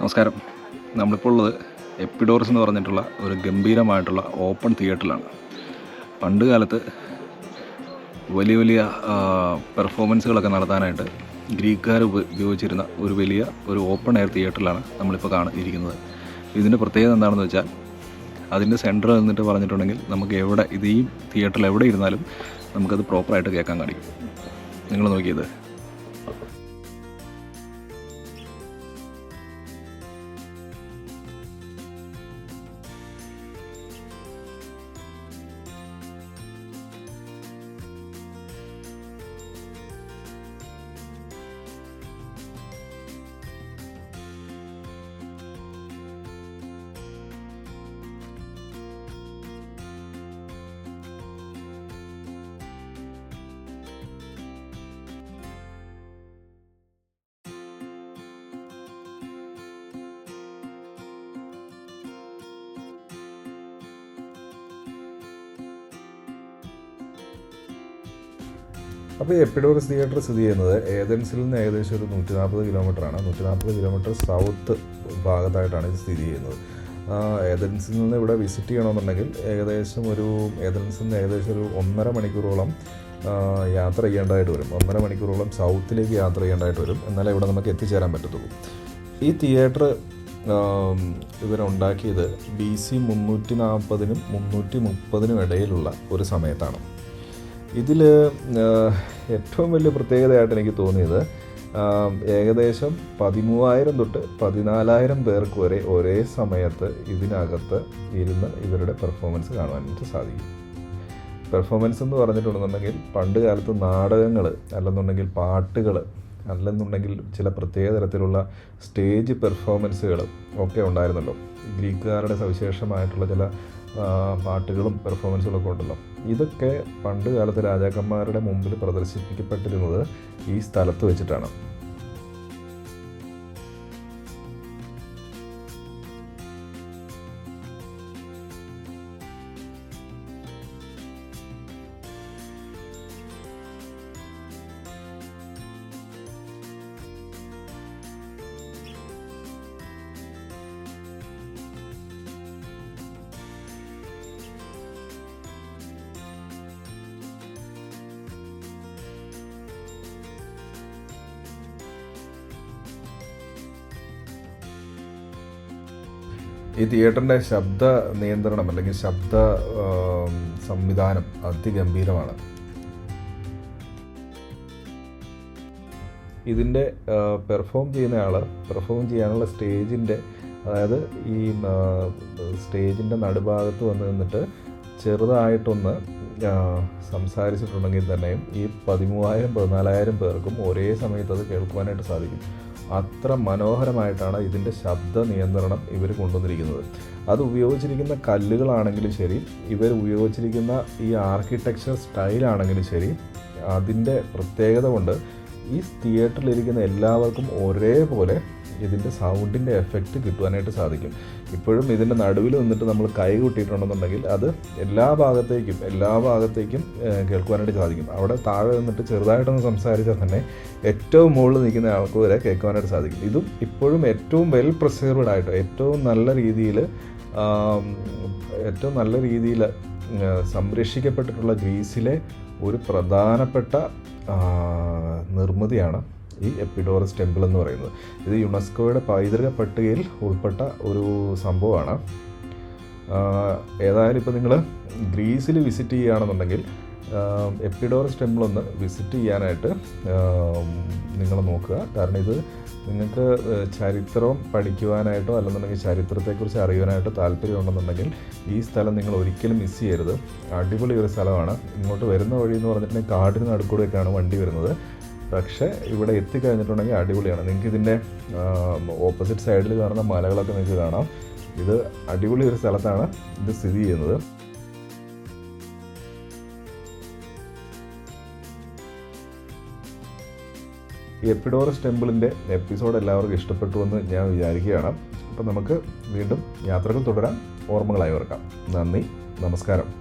നമസ്കാരം. നമ്മളിപ്പോൾ ഉള്ളത് എപ്പിഡോറസ് എന്ന് പറഞ്ഞിട്ടുള്ള ഒരു ഗംഭീരമായിട്ടുള്ള ഓപ്പൺ തിയേറ്ററിലാണ്. പണ്ട് കാലത്ത് വലിയ വലിയ പെർഫോമൻസുകളൊക്കെ നടത്താനായിട്ട് ഗ്രീക്കുകാർ ഉപയോഗിച്ചിരുന്ന ഒരു വലിയ ഒരു ഓപ്പൺ എയർ തിയേറ്ററിലാണ് നമ്മളിപ്പോൾ കാണ ഇരിക്കുന്നത് ഇതിന്റെ പ്രത്യേകത എന്താണെന്ന് വെച്ചാൽ അതിന്റെ സെന്ററിൽ നിന്നിട്ട് പറഞ്ഞിട്ടുണ്ടെങ്കിൽ നമുക്ക് എവിടെ ഇത് ഈ തിയേറ്ററിൽ എവിടെ ഇരുന്നാലും നമുക്കത് പ്രോപ്പറായിട്ട് കേൾക്കാൻ കഴിയും നിങ്ങൾ നോക്കിയത്? അപ്പോൾ ഈ എപ്പിഡോറസ് തിയേറ്റർ സ്ഥിതി ചെയ്യുന്നത് ഏതൻസിൽ നിന്ന് ഏകദേശം ഒരു നൂറ്റി നാൽപ്പത് കിലോമീറ്ററാണ് നൂറ്റി നാൽപ്പത് കിലോമീറ്റർ സൗത്ത് ഭാഗത്തായിട്ടാണ് ഇത് സ്ഥിതി ചെയ്യുന്നത്. ഏതൻസിൽ നിന്ന് ഇവിടെ വിസിറ്റ് ചെയ്യണമെന്നുണ്ടെങ്കിൽ ഏകദേശം ഒരു ഏതൻസിൽ നിന്ന് ഏകദേശം ഒരു ഒന്നര മണിക്കൂറോളം യാത്ര ചെയ്യേണ്ടതായിട്ട് വരും. ഒന്നര മണിക്കൂറോളം സൗത്തിലേക്ക് യാത്ര ചെയ്യേണ്ടതായിട്ട് വരും. എന്നാലേ ഇവിടെ നമുക്ക് എത്തിച്ചേരാൻ പറ്റത്തുള്ളൂ. ഈ തിയേറ്റർ ഇവരുണ്ടാക്കിയത് ബി സി മുന്നൂറ്റി നാൽപ്പതിനും മുന്നൂറ്റി മുപ്പതിനും ഇടയിലുള്ള ഒരു സമയത്താണ്. ഇതിൽ ഏറ്റവും വലിയ പ്രത്യേകതയായിട്ട് എനിക്ക് തോന്നിയത് ഏകദേശം പതിമൂവായിരം തൊട്ട് പതിനാലായിരം പേർക്ക് വരെ ഒരേ സമയത്ത് ഇതിനകത്ത് ഇരുന്ന് ഇവരുടെ പെർഫോമൻസ് കാണുവാനായിട്ട് സാധിക്കും. പെർഫോമൻസ് എന്ന് പറഞ്ഞിട്ടുണ്ടെന്നുണ്ടെങ്കിൽ പണ്ട് കാലത്ത് നാടകങ്ങൾ അല്ലെന്നുണ്ടെങ്കിൽ പാട്ടുകൾ അല്ലെന്നുണ്ടെങ്കിൽ ചില പ്രത്യേക തരത്തിലുള്ള സ്റ്റേജ് പെർഫോമൻസുകൾ ഒക്കെ ഉണ്ടായിരുന്നല്ലോ. ഗ്രീക്കുകാരുടെ സവിശേഷമായിട്ടുള്ള ചില പാട്ടുകളും പെർഫോമൻസുകളൊക്കെ ഉണ്ടല്ലോ. ഇതൊക്കെ പണ്ട് കാലത്ത് രാജാക്കന്മാരുടെ മുമ്പിൽ പ്രദർശിപ്പിക്കപ്പെട്ടിരുന്നത് ഈ സ്ഥലത്ത് വെച്ചിട്ടാണ്. ഈ തിയേറ്ററിന്റെ ശബ്ദ നിയന്ത്രണം അല്ലെങ്കിൽ ശബ്ദ സംവിധാനം അതിഗംഭീരമാണ്. ഇതിന്റെ പെർഫോം ചെയ്യുന്ന ആൾ പെർഫോം ചെയ്യാനുള്ള സ്റ്റേജിന്റെ അതായത് ഈ സ്റ്റേജിന്റെ നടുഭാഗത്ത് വന്ന് നിന്നിട്ട് ചെറുതായിട്ടൊന്ന് സംസാരിച്ചിട്ടുണ്ടെങ്കിൽ തന്നെയും ഈ പതിമൂവായിരം പതിനാലായിരം പേർക്കും ഒരേ സമയത്ത് അത് കേൾക്കുവാനായിട്ട് സാധിക്കും. അത്ര മനോഹരമായിട്ടാണ് ഇതിന്റെ ശബ്ദ നിയന്ത്രണം ഇവർ കൊണ്ടുവന്നിരിക്കുന്നത്. അത് ഉപയോഗിച്ചിരിക്കുന്ന കല്ലുകളാണെങ്കിലും ശരി ഇവർ ഉപയോഗിച്ചിരിക്കുന്ന ഈ ആർക്കിടെക്ചർ സ്റ്റൈലാണെങ്കിലും ശരി അതിന്റെ പ്രത്യേകത കൊണ്ട് ഈ തിയേറ്ററിലിരിക്കുന്ന എല്ലാവർക്കും ഒരേപോലെ ഇതിന്റെ സൗണ്ടിന്റെ എഫക്റ്റ് കിട്ടുവാനായിട്ട് സാധിക്കും. ഇപ്പോഴും ഇതിന്റെ നടുവിൽ നിന്നിട്ട് നമ്മൾ കൈ കൂട്ടിയിട്ടുണ്ടെന്നുണ്ടെങ്കിൽ അത് എല്ലാ ഭാഗത്തേക്കും എല്ലാ ഭാഗത്തേക്കും കേൾക്കുവാനായിട്ട് സാധിക്കും. അവിടെ താഴെ നിന്നിട്ട് ചെറുതായിട്ടൊന്ന് സംസാരിച്ചാൽ തന്നെ ഏറ്റവും മുകളിൽ നിൽക്കുന്ന ആൾക്ക് വരെ കേൾക്കുവാനായിട്ട് സാധിക്കും. ഇതും ഇപ്പോഴും ഏറ്റവും വെൽ പ്രിസേർവ്ഡ് ആയിട്ട് ഏറ്റവും നല്ല രീതിയിൽ ഏറ്റവും നല്ല രീതിയിൽ സംരക്ഷിക്കപ്പെട്ടിട്ടുള്ള ഗ്രീസിലെ ഒരു പ്രധാനപ്പെട്ട നിർമ്മിതിയാണ് ഈ എപ്പിഡോറസ് ടെമ്പിൾ എന്ന് പറയുന്നത്. ഇത് യുനെസ്കോയുടെ പൈതൃക പട്ടികയിൽ ഉൾപ്പെട്ട ഒരു സംഭവമാണ്. ഏതായാലും ഇപ്പോൾ നിങ്ങൾ ഗ്രീസിൽ വിസിറ്റ് ചെയ്യുകയാണെന്നുണ്ടെങ്കിൽ എപ്പിഡോറസ് ടെമ്പിളൊന്ന് വിസിറ്റ് ചെയ്യാനായിട്ട് നിങ്ങൾ നോക്കുക. കാരണം ഇത് നിങ്ങൾക്ക് ചരിത്രം പഠിക്കുവാനായിട്ടോ അല്ലെന്നുണ്ടെങ്കിൽ ചരിത്രത്തെക്കുറിച്ച് അറിയുവാനായിട്ടോ താല്പര്യമുണ്ടെന്നുണ്ടെങ്കിൽ ഈ സ്ഥലം നിങ്ങൾ ഒരിക്കലും മിസ് ചെയ്യരുത്. അടിപൊളി ഒരു സ്ഥലമാണ്. ഇങ്ങോട്ട് വരുന്ന വഴി എന്ന് പറഞ്ഞിട്ടുണ്ടെങ്കിൽ കാടിന് നടുക്കൂടെയൊക്കെയാണ് വണ്ടി വരുന്നത്. പക്ഷേ ഇവിടെ എത്തിക്കഴിഞ്ഞിട്ടുണ്ടെങ്കിൽ അടിപൊളിയാണ്. നിങ്ങൾക്ക് ഇതിന്റെ ഓപ്പോസിറ്റ് സൈഡിൽ കാണുന്ന മലകളൊക്കെ നിങ്ങൾക്ക് കാണാം. ഇത് അടിപൊളി ഒരു സ്ഥലത്താണ് ഇത് സ്ഥിതി ചെയ്യുന്നത്. ഈ എപ്പിഡോറസ് ടെമ്പിളിന്റെ എപ്പിസോഡ് എല്ലാവർക്കും ഇഷ്ടപ്പെട്ടു എന്ന് ഞാൻ വിചാരിക്കുകയാണ്. അപ്പം നമുക്ക് വീണ്ടും യാത്രകൾ തുടരാം ഓർമ്മകളായി ഓർക്കാം നന്ദി നമസ്കാരം.